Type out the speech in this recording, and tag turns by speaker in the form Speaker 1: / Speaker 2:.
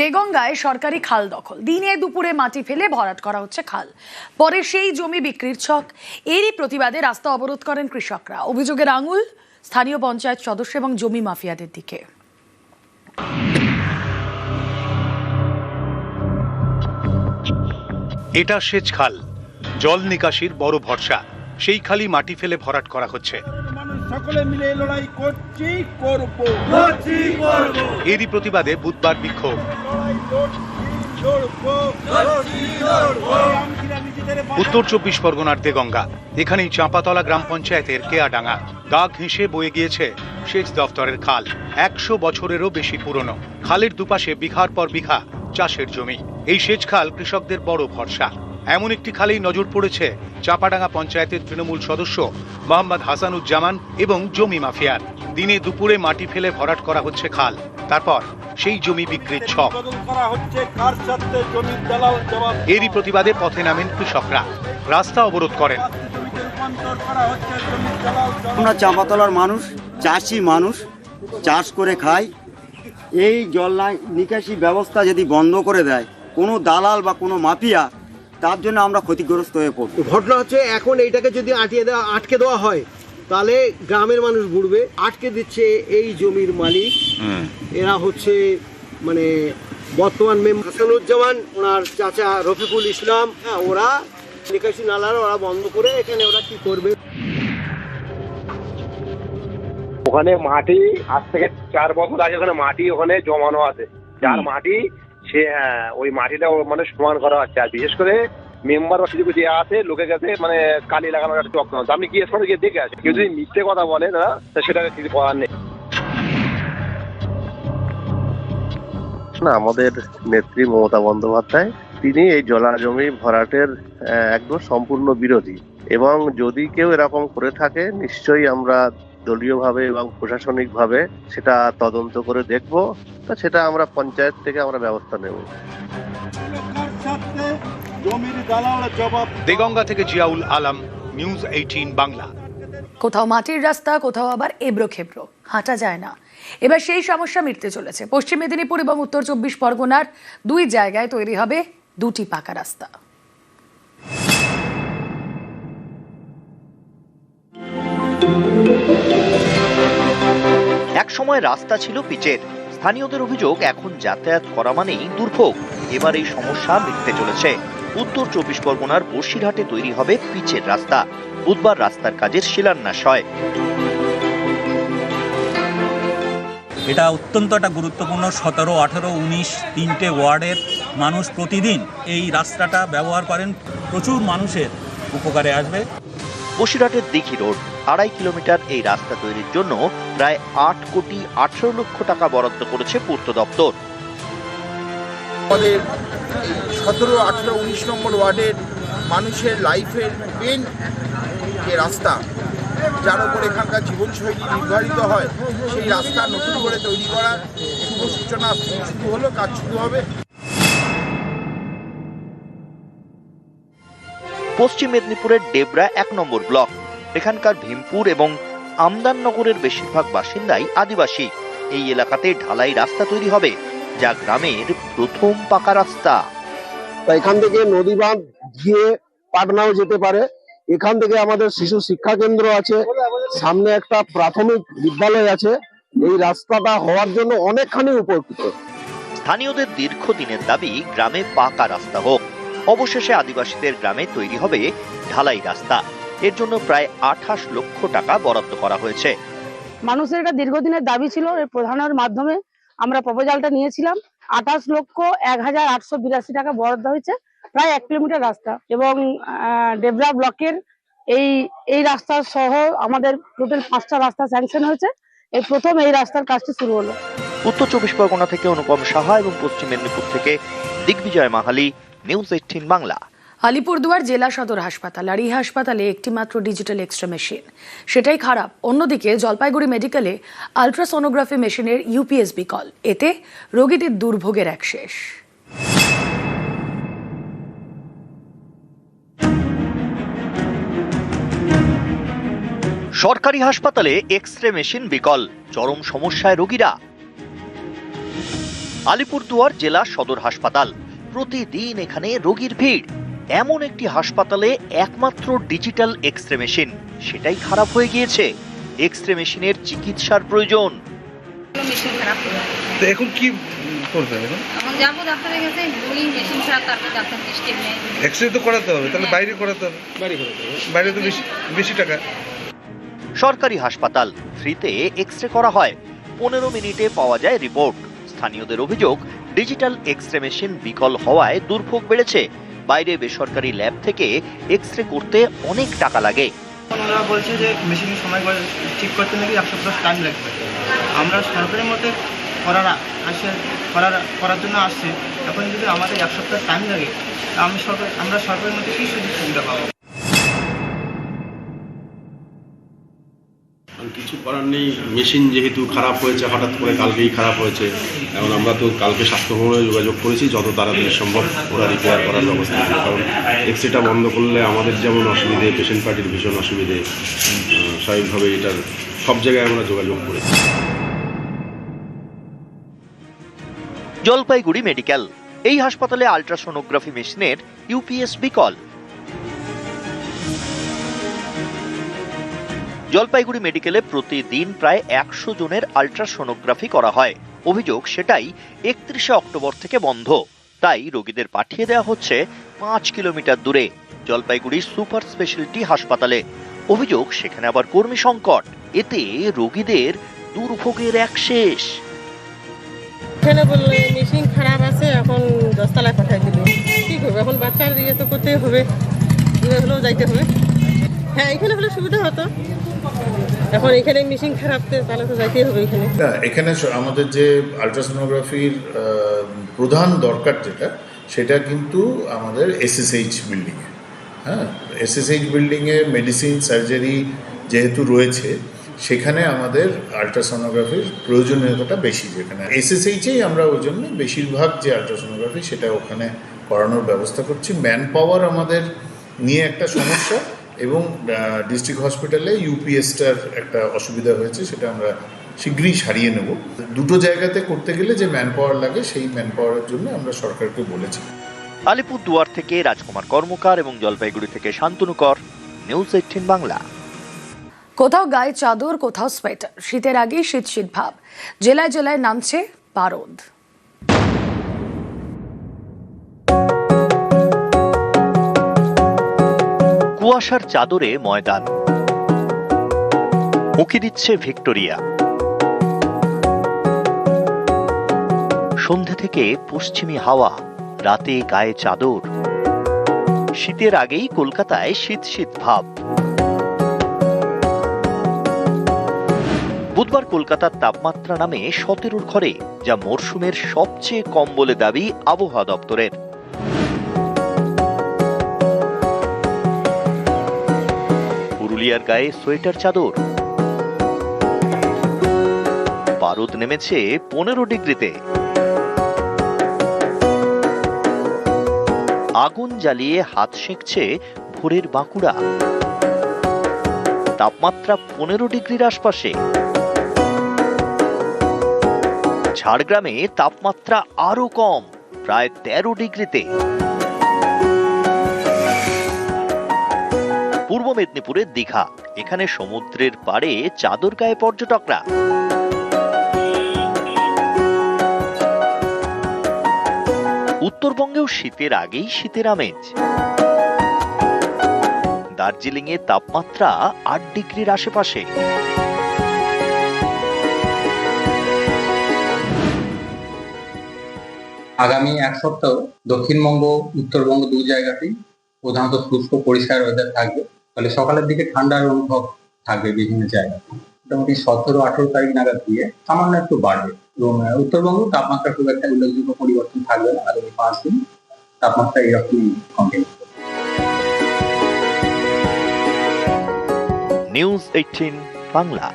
Speaker 1: দেগঙ্গায় সরকারি খাল দখল। দিনে দুপুরে মাটি ফেলে ভরাট করা হচ্ছে খাল। পরে সেই জমি বিক্রির ছক। এরই প্রতিবাদে রাস্তা অবরোধ করেন কৃষকরা। অভিযোগের আঙুল স্থানীয় পঞ্চায়েত সদস্য এবং জমি মাফিয়াদের দিকে।
Speaker 2: এটা সেচ খাল। জল নিকাশির বড় ভরসা। সেই খালি মাটি ফেলে ভরাট করা হচ্ছে।
Speaker 3: সকলে মিলে লড়াই করছি করছি করব।
Speaker 2: এরই প্রতিবাদে বুধবার বিক্ষোভ। উত্তর চব্বিশ পরগনার দেগঙ্গা, এখানেই চাঁপাতলা গ্রাম পঞ্চায়েতের কেয়াডাঙ্গা। গা ঘেঁষে বয়ে গিয়েছে সেচ দফতরের খাল, একশো বছরেরও বেশি পুরনো। খালের দুপাশে বিঘার পর বিঘা চাষের জমি। এই সেচ খাল কৃষকদের বড় ভরসা। এমন একটি খালেই নজর পড়েছে চাপাডাঙ্গা পঞ্চায়েতের তৃণমূল সদস্য মোহাম্মদ হাসানুজ্জামান এবং জমি মাফিয়ার। দিনে দুপুরে মাটি ফেলে ভরাট করা হচ্ছে খাল। তারপর সেই জমি বিক্রির ছক।
Speaker 3: বদল করা হচ্ছে কার সাথে জমির দালাল জবাব
Speaker 2: এরই প্রতিবাদে পথে নামেন কৃষকরা। রাস্তা অবরোধ করেন।
Speaker 4: আমরা চাঁপাতলার মানুষ চাষি মানুষ চাষ করে খাই। এই জল নিকাশি ব্যবস্থা যদি বন্ধ করে দেয় কোনো দালাল বা কোনো মাফিয়া তার জন্য আমরা ক্ষতিগ্রস্ত হয়ে পড়ব।
Speaker 5: ঘটনা হচ্ছে এখন এইটাকে যদি আটিয়ে দেওয়া আটকে দেওয়া হয় তাহলে গ্রামের মানুষ ঘুরবে আটকে দিচ্ছে এই জমির মালিক। এরা হচ্ছে মানে বর্তমান মেম হাসানুজ্জামান ওনার চাচা রফিকুল ইসলাম। হ্যাঁ ওরা নিকাশি নালার ওরা বন্ধ করে এখানে ওরা কি করবে?
Speaker 6: ওখানে মাটি আজ থেকে চার বছর আগে ওখানে মাটি ওখানে জমানো আছে। যার মাটি সে হ্যাঁ, ওই মাটিটা মানে সমান করা হচ্ছে। আর বিশেষ করে মেম্বার বা কিছু দেওয়া আছে, লোকের কাছে মানে কালি লাগানোর একটা চক্র। আপনি গিয়ে সঙ্গে গিয়ে দেখে আসেন? কেউ যদি মিথ্যে কথা বলে না সেটা কিছু করার নেই।
Speaker 7: না, আমাদের নেত্রী মমতা বন্দ্যোপাধ্যায়, তিনি এই জলা জমি ভরাটের একদম সম্পূর্ণ বিরোধী। এবং যদি কেউ এরকম করে থাকে, নিশ্চয়ই আমরা দলীয়ভাবে এবং প্রশাসনিকভাবে সেটা তদন্ত করে দেখব। তা সেটা আমরা পঞ্চায়েত থেকে আমরা ব্যবস্থা নেব।
Speaker 2: দেগঙ্গা থেকে জিয়াউল আলম নিউজ এইটিন বাংলা।
Speaker 1: কোথাও মাটির রাস্তা কোথাও আবার এবড়ো খেবড়ো। হাঁটা যায় না। এবার সেই সমস্যা মিটতে চলেছে। পশ্চিম মেদিনীপুর এবং উত্তর চব্বিশ পরগনার দুই জায়গায় তৈরি হবে দুটি পাকা রাস্তা।
Speaker 8: এক সময় রাস্তা ছিল পিচের। স্থানীয়দের অভিযোগ এখন যাতায়াত করা মানেই দুর্ভোগ। এবার এই সমস্যা মিটতে চলেছে। উত্তর চব্বিশ পরগনার বসিরহাটে তৈরি হবে পিচের রাস্তা। বুধবার রাস্তার কাজের শিলান্যাস হয়।
Speaker 9: এটা অত্যন্ত একটা গুরুত্বপূর্ণ সতেরো আঠেরো উনিশ তিনটে ওয়ার্ডের মানুষ প্রতিদিন এই রাস্তাটা ব্যবহার করেন। প্রচুর মানুষের উপকারে আসবে।
Speaker 8: বসিরহাটের দিঘি রোড আড়াই কিলোমিটার এই রাস্তা তৈরির জন্য প্রায় আট কোটি আঠারো লক্ষ টাকা বরাদ্দ করেছে পূর্ত দপ্তর।
Speaker 10: আমাদের সতেরো, আঠেরো, উনিশ নম্বর ওয়ার্ডের মানুষের লাইফের মেন যে রাস্তা, যার উপর এখানকার জীবনশৈলী নির্ধারিত হয়, সেই রাস্তা নতুন করে তৈরি করার শুভ সূচনা শুরু হলো, কাজ শুরু হবে।
Speaker 8: পশ্চিম মেদিনীপুরের ডেবরা এক নম্বর ব্লক। এখানকার ভীমপুর এবং আমদাননগরের বেশিরভাগ বাসিন্দাই আদিবাসী। এই এলাকাতে ঢালাই রাস্তা তৈরি হবে। যা গ্রামের প্রথম পাকা রাস্তা।
Speaker 5: এখান থেকে নদী বাঁধ গিয়ে পাটনাও যেতে পারে। এখান থেকে আমাদের শিশু শিক্ষা কেন্দ্র আছে। সামনে একটা প্রাথমিক বিদ্যালয় আছে। এই রাস্তাটা হওয়ার জন্য অনেকখানি উপকৃত।
Speaker 8: স্থানীয়দের দীর্ঘদিনের দাবি গ্রামে পাকা রাস্তা হোক। অবশেষে আদিবাসীদের গ্রামে তৈরি হবে ঢালাই রাস্তা। এর জন্য প্রায় আঠাশ লক্ষ টাকা বরাদ্দ করা হয়েছে।
Speaker 11: মানুষের এটা দীর্ঘদিনের দাবি ছিল এর প্রধানের মাধ্যমে আমরা প্রপোজালটা নিয়েছিলাম। আঠাশ লক্ষ এক হাজার আটশো বিরাশি টাকা বরাদ্দ হয়েছে, প্রায় এক কিলোমিটার রাস্তা। এবং ডেবরা ব্লকের এই এই রাস্তা সহ আমাদের টোটাল পাঁচটা রাস্তা স্যাংশন হয়েছে। এই প্রথম এই রাস্তার কাজটি শুরু হলো।
Speaker 8: উত্তর চব্বিশ পরগনা থেকে অনুপম সাহা এবং পশ্চিম মেদিনীপুর থেকে দিগ্বিজয় মাহালি, নিউজ এইটিন বাংলা।
Speaker 1: আলিপুরদুয়ার জেলা সদর হাসপাতাল আর এই হাসপাতালে একটি মাত্র ডিজিটাল এক্সরে মেশিন। সেটাই খারাপ। অন্যদিকে জলপাইগুড়ি মেডিকেলে আলট্রাসোনোগ্রাফি মেশিনের ইউপিএস বিকল এতে রোগীদের দুর্ভোগের এক শেষ।
Speaker 8: সরকারি হাসপাতালে এক্স রে মেশিন বিকল। চরম সমস্যায় রোগীরা। আলিপুরদুয়ার জেলা সদর হাসপাতাল। প্রতিদিন এখানে রোগীর ভিড়। এমন একটি হাসপাতালে একমাত্র ডিজিটাল এক্স রে মেশিন সেটাই খারাপ হয়ে গিয়েছে। এক্স রে মেশিনের চিকিৎসার প্রয়োজন।
Speaker 12: মেশিন খারাপ
Speaker 3: তো এখন কি করবে এখন?
Speaker 12: এখন যাব ডাক্তারের কাছে বলি মেশিন খারাপ তারপর ডাক্তার সিস্টেম নেই।
Speaker 3: এক্স রে তো করাতে হবে তাহলে বাইরে করাতে হবে। বাইরে তো বেশি বেশি টাকা।
Speaker 8: সরকারি হাসপাতাল ফ্রিতে এক্স রে করা হয়। পনেরো মিনিটে পাওয়া যায় রিপোর্ট। স্থানীয়দের অভিযোগ ডিজিটাল এক্স রে মেশিন বিকল হওয়ায় দুর্ভোগ বেড়েছে। বাইরে বেসরকারি ল্যাব থেকে এক্স রে করতে অনেক টাকা লাগে।
Speaker 13: ওনারা বলছে যে মেশিন সময় করে ঠিক করতে নাকি এক সপ্তাহ টাইম লাগবে। আমরা সরকারের মতে করার আসে, করার করার জন্য আসছে। এখন যদি আমাদের এক সপ্তাহ টাইম লাগে আমি সরকার, আমরা সরকারের মধ্যে কী সুযোগ সুবিধা পাবো?
Speaker 14: কিছু করার নেই। মেশিন যেহেতু খারাপ হয়েছে, হঠাৎ করে কালকেই খারাপ হয়েছে। এখন আমরা তো কালকে স্বাস্থ্যভবনে যোগাযোগ করেছি, যত তাড়াতাড়ি সম্ভব ওরা রিপেয়ার করার ব্যবস্থা কারণ এক্সরেটা বন্ধ করলে আমাদের যেমন অসুবিধে পেশেন্ট পার্টির ভীষণ অসুবিধে স্বাভাবিকভাবে এটার সব জায়গায় আমরা যোগাযোগ করেছি।
Speaker 8: জলপাইগুড়ি মেডিকেল। এই হাসপাতালে আল্ট্রাসোনোগ্রাফি মেশিনের ইউপিএস বিকল জলপাইগুড়ি মেডিকেলে প্রতিদিন প্রায় একশো জনের আল্ট্রাসোনোগ্রাফি করা হয়। অভিযোগ সেটাই একত্রিশে অক্টোবর থেকে বন্ধ। তাই রোগীদের পাঠিয়ে দেওয়া হচ্ছে পাঁচ কিলোমিটার দূরে, জলপাইগুড়ি সুপার স্পেশালিটি হাসপাতালে। অভিযোগ সেখানে আবার কর্মী সংকট, এতে রোগীদের দুর্ভোগের এক শেষ।
Speaker 11: এখানে বললে মেশিন খারাপ আছে, এখন দশতলায় পাঠাই দিল। এখন বাচ্চার ইয়ে তো করতেই হবে। দূরে হলেও যাইতে হবে। হ্যাঁ এখানে হলে সুবিধা হতো। এখন এখানে মেশিন খারাপ তাহলে তো যাইতেই হবে এখানে।
Speaker 10: না, এখানে আমাদের যে আলট্রাসোনোগ্রাফির প্রধান দরকার যেটা, সেটা কিন্তু আমাদের এসএসএইচ বিল্ডিংয়ে হ্যাঁ এসএসএইচ বিল্ডিংয়ে মেডিসিন সার্জারি যেহেতু রয়েছে, সেখানে আমাদের আলট্রাসোনোগ্রাফির প্রয়োজনীয়তাটা বেশি যেখানে। এসএসএইচেই আমরা ওই জন্য বেশিরভাগ যে আলট্রাসোনোগ্রাফি সেটা ওখানে করানোর ব্যবস্থা করছি। ম্যান পাওয়ার আমাদের নিয়ে একটা সমস্যা। এবং ডিস্ট্রিক্ট হসপিটালে ইউপিএসটার একটা অসুবিধা হয়েছে সেটা আমরা শীঘ্রই সারিয়ে নেব। দুটো জায়গাতে করতে গেলে যে ম্যান পাওয়ার লাগে সেই ম্যান পাওয়ারের জন্য আমরা সরকারকে বলেছি।
Speaker 8: আলিপুরদুয়ার থেকে রাজকুমার কর্মকার এবং জলপাইগুড়ি থেকে শান্তনু কর নিউজ এইটিন বাংলা।
Speaker 1: কোথাও গায়ে চাদর কোথাও সোয়েটার শীতের আগেই শীত শীত ভাব। জেলায় জেলায় নামছে পারদ।
Speaker 8: কুয়াশার চাদরে ময়দান। উঁকি দিচ্ছে ভিক্টোরিয়া। সন্ধে থেকে পশ্চিমী হাওয়া, রাতে গায়ে চাদর। শীতের আগেই কলকাতায় শীত শীত ভাব। বুধবার কলকাতার তাপমাত্রা নামে সতেরোর ঘরে, যা মরশুমের সবচেয়ে কম বলে দাবি আবহাওয়া দপ্তরের। পুরুলিয়ার গায়ে সোয়েটার চাদর। পারদ নেমেছে পনেরো ডিগ্রিতে। আগুন জ্বালিয়ে হাত সেঁকছে ভোরের বাঁকুড়া। তাপমাত্রা পনেরো ডিগ্রির আশপাশে। ঝাড়গ্রামে তাপমাত্রা আরও কম, প্রায় তেরো ডিগ্রিতে। মেদিনীপুরের দীঘা। এখানে সমুদ্রের পাড়ে চাদর গায়ে পর্যটকরা। উত্তরবঙ্গেও শীতের আগেই শীতের আমেজ। দার্জিলিং এ তাপমাত্রা আট ডিগ্রির আশেপাশে।
Speaker 13: আগামী এক সপ্তাহ দক্ষিণবঙ্গ, উত্তরবঙ্গ দু জায়গাতেই প্রধানত শুষ্ক পরিষ্কার ওয়েদার থাকবে। ফলে সকালের দিকে ঠান্ডার অনুভব থাকবে বিভিন্ন জায়গায়। মোটামুটি সতেরো, আঠেরো তারিখ নাগাদ দিয়ে সামান্য একটু বাড়বে। এবং উত্তরবঙ্গ তাপমাত্রা খুব একটা উল্লেখযোগ্য পরিবর্তন থাকবে না। আগামী পাঁচ দিন তাপমাত্রা এরকমই কন্টিনিউ
Speaker 8: নিউজ এইটিন বাংলা